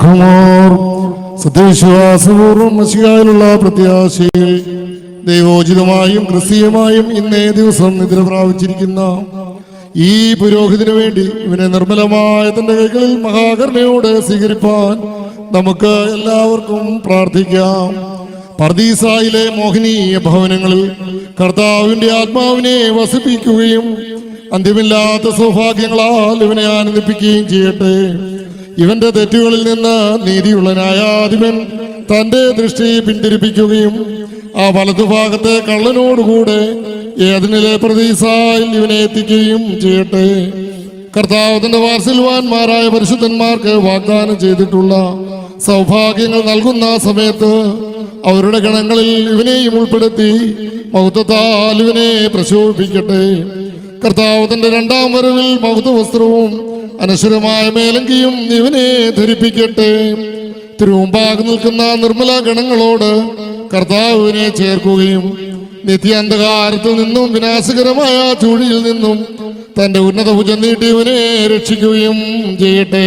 ഖുമാർ സത്യവിശ്വാസപൂർവം മഷികായിലുള്ള പ്രത്യാശയിൽ ദൈവോചിതമായും ക്രിസ്തീയമായും ഇന്നേ ദിവസം നിദ്ര പ്രാപിച്ചിരിക്കുന്ന ഈ പുരോഹിതന് വേണ്ടി ഇവനെ നിർമ്മലമായ തന്റെ കൈകളിൽ മഹാകരുണയോട് സ്വീകരിപ്പാൻ നമുക്ക് എല്ലാവർക്കും പ്രാർത്ഥിക്കാം. പർദീസായിലെ മോഹിനീയ ഭവനങ്ങളിൽ കർത്താവിന്റെ ആത്മാവിനെ വസിപ്പിക്കുകയും അന്ത്യമില്ലാത്ത സൗഭാഗ്യങ്ങളാൽ ഇവനെ ആനന്ദിപ്പിക്കുകയും ചെയ്യട്ടെ. ഇവന്റെ തെറ്റുകളിൽ നിന്ന് നീതിയുള്ള ന്യായാധിപൻ തന്റെ ദൃഷ്ടി പിന്തിരിപ്പിക്കുകയും ആ വലതുഭാഗത്തെ കള്ളനോടുകൂടെ ഏതിനിലെ പ്രതീസായിൽ ഇവനെ എത്തിക്കുകയും ചെയ്യട്ടെ. കർത്താവ് തന്റെ വാത്സല്യവാന്മാരായ പരിശുദ്ധന്മാർക്ക് വാഗ്ദാനം ചെയ്തിട്ടുള്ള സൗഭാഗ്യങ്ങൾ നൽകുന്ന സമയത്ത് അവരുടെ ഗണങ്ങളിൽ ഇവനെയും ഉൾപ്പെടുത്തി മൗത്വത്താൽ ഇവനെ പ്രശോഭിപ്പിക്കട്ടെ. കർത്താവ് തന്റെ രണ്ടാം വരവിൽ മൗത്വ വസ്ത്രവും അനശ്വരമായ മേലങ്കിയും ഇവനെ ധരിപ്പിക്കട്ടെ. തിരുമുമ്പാകെ നിൽക്കുന്ന നിർമ്മല ഗണങ്ങളോട് കർത്താവിനെ ചേർക്കുകയും നിത്യാന്ധകാരത്തിൽ നിന്നും വിനാശകരമായ ചൂഴിയിൽ നിന്നും തന്റെ ഉന്നത ഭുജം നീട്ടിയവനെ രക്ഷിക്കുകയും ചെയ്യട്ടെ.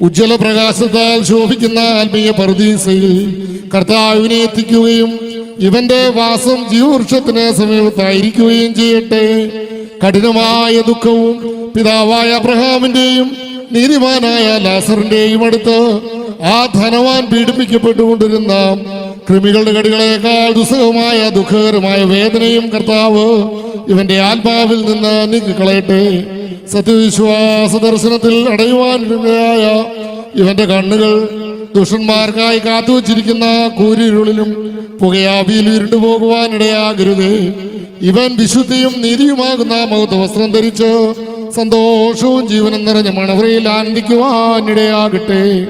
ഉജ്ജ്വല പ്രകാശത്താൽ ശോഭിക്കുന്ന ആത്മീയ പർദീസയിൽ കർത്താവിനെ എത്തിക്കുകയും ഇവന്റെ വാസം ജീവവൃക്ഷത്തിന് സമീപത്തായിരിക്കുകയും ചെയ്യട്ടെ. കഠിനമായ ദുഃഖവും പിതാവായ അബ്രഹാമിന്റെയും നീതിമാനായ ലാസറിന്റെയും അടുത്ത് ആ ധനവാൻ പീഡിപ്പിക്കപ്പെട്ടുകൊണ്ടിരുന്ന കൃമികളുടെ കടികളേക്കാൾ ദുസ്സഹമായ ദുഃഖകരമായ വേദനയും കർത്താവ് ഇവന്റെ ആത്മാവിൽ നിന്ന് നീക്കിക്കളയട്ടെ. സത്യവിശ്വാസ ദർശനത്തിൽ അടയുവാനിരുന്നതായ ഇവന്റെ കണ്ണുകൾ ദുഷ്ടന്മാർക്കായി കാത്തുവച്ചിരിക്കുന്ന കൂരിരുളിലും പുകയാവിയിൽ ഇരുണ്ടു പോകുവാനിടയാകരുത്. ഇവൻ വിശുദ്ധിയും നീതിയുമാകുന്ന മഹത്വ വസ്ത്രം ധരിച്ച് സന്തോഷവും ജീവനും നിറഞ്ഞ മണവറയിൽ ആനന്ദിക്കുവാനിടയാകട്ടെ.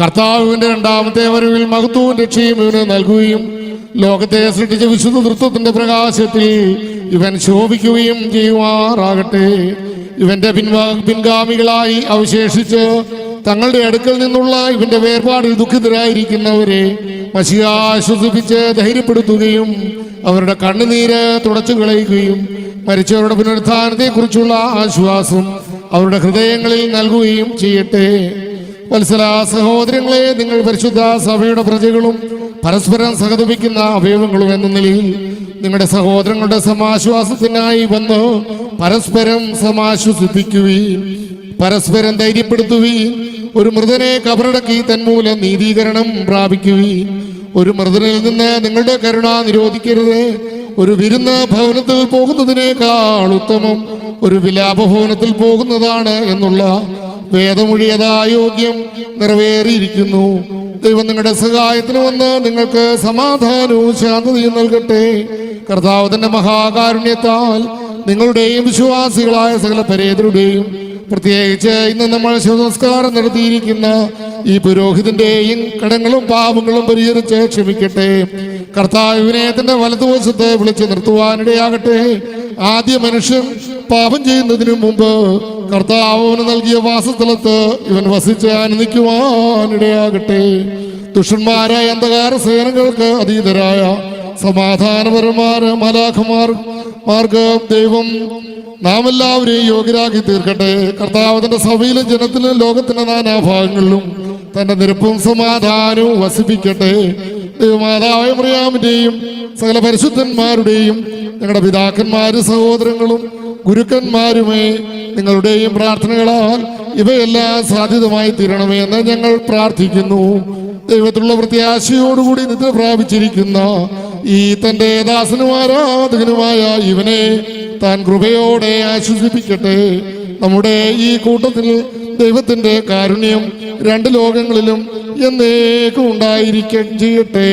കർത്താവിന്റെ രണ്ടാമത്തെ വരവിൽ മഹത്വവും രക്ഷയും ഇവന് നൽകുകയും ലോകത്തെ സൃഷ്ടിച്ച വിശുദ്ധ നൃത്തത്തിന്റെ പ്രകാശത്തിൽ ഇവൻ ശോഭിക്കുകയും ചെയ്യുമാറാകട്ടെ. ഇവന്റെ പിൻവാ പിൻഗാമികളായി അവശേഷിച്ച് തങ്ങളുടെ അടുക്കൽ നിന്നുള്ള ഇവന്റെ വേർപാടിൽ ദുഃഖിതരായിരിക്കുന്നവരെ മഷിയാശ്വസിപ്പിച്ച് ധൈര്യപ്പെടുത്തുകയും അവരുടെ കണ്ണുനീര് തുടച്ചു കളയുകയും മരിച്ചവരുടെ പുനരുത്ഥാനത്തെ കുറിച്ചുള്ള ആശ്വാസം അവരുടെ ഹൃദയങ്ങളിൽ നൽകുകയും ചെയ്യട്ടെ. വത്സല സഹോദരങ്ങളെ നിങ്ങൾ പരിശുദ്ധ സഭയുടെ പ്രജകളും പരസ്പരം സഹതപിക്കുന്ന അവയവങ്ങളും എന്ന നിലയിൽ നിങ്ങളുടെ സഹോദരങ്ങളുടെ സമാശ്വാസത്തിനായി വന്ന് പരസ്പരം സമാശ്വസിപ്പിക്കുകയും പരസ്പരം ധൈര്യപ്പെടുത്തുകയും ഒരു മൃതനെ കബറടക്കി തന്മൂലം നീതീകരണം പ്രാപിക്കുകയും ഒരു മൃതനിൽ നിന്ന് നിങ്ങളുടെ കരുണ നിരോധിക്കരുത്. ഒരു വിരുന്ന് ഭവനത്തിൽ പോകുന്നതിനേക്കാൾ ഉത്തമം ഒരു വിലാപഭവനത്തിൽ പോകുന്നതാണ് എന്നുള്ള വേദമൊഴിയതായോഗ്യം നിറവേറിയിരിക്കുന്നു. ദൈവം നിങ്ങളുടെ സഹായത്തിന് വന്ന് നിങ്ങൾക്ക് സമാധാനവും ശാന്തതയും നൽകട്ടെ. കർത്താവ് തന്റെ മഹാകാരുണ്യത്താൽ നിങ്ങളുടെയും വിശ്വാസികളായ സകല പരേതരുടെയും പ്രത്യേകിച്ച് ഇന്ന് നമ്മൾ ശിവനമസ്കാരം നടത്തിയിരിക്കുന്ന ഈ പുരോഹിതന്റെയും കടങ്ങളും പാപങ്ങളും പരിഹരിച്ച് ക്ഷമിക്കട്ടെ. കർത്താവ് വിനയത്തിന്റെ വലതുവശത്ത് വിളിച്ച് നിർത്തുവാനിടയാകട്ടെ. ആദ്യ മനുഷ്യൻ പാപം ചെയ്യുന്നതിന് മുമ്പ് കർത്താവ് നൽകിയ വാസസ്ഥലത്ത് ഇവൻ വസിച്ച് ആനന്ദിക്കുവാനിടയാകട്ടെ. ദുഷ്ടന്മാരായ അന്ധകാര സേനകൾക്ക് അതീതരായ സമാധാനപരമായ മലാഖമാർ മാർഗം ദൈവം നാം എല്ലാവരെയും യോഗ്യരാക്കി തീർക്കട്ടെ. കർത്താവ് തന്റെ സഭയിലും ജനത്തിലും ലോകത്തിന്റെ നാനാഭാഗങ്ങളിലും തന്റെ നിരപ്പും സമാധാനവും വസിപ്പിക്കട്ടെ. ദൈവമാതാവായ മറിയാമിന്റെയും സകല പരിശുദ്ധന്മാരുടെയും ഞങ്ങളുടെ പിതാക്കന്മാരും സഹോദരങ്ങളും ഗുരുക്കന്മാരുമേ നിങ്ങളുടെയും പ്രാർത്ഥനകളാൽ ഇവയെല്ലാം സാധ്യതമായി തീരണമേ എന്ന് ഞങ്ങൾ പ്രാർത്ഥിക്കുന്നു. ദൈവത്തിലുള്ള പ്രത്യാശയോടുകൂടി നിദ്ര പ്രാപിച്ചിരിക്കുന്ന ഈ തന്റെ ദാസനും ആരാധകനുമായ ഇവനെ താൻ കൃപയോടെ ആശ്വസിപ്പിക്കട്ടെ. നമ്മുടെ ഈ കൂട്ടത്തിൽ ദൈവത്തിന്റെ കാരുണ്യം രണ്ട് ലോകങ്ങളിലും എന്നേക്കും ഉണ്ടായിരിക്കട്ടെ.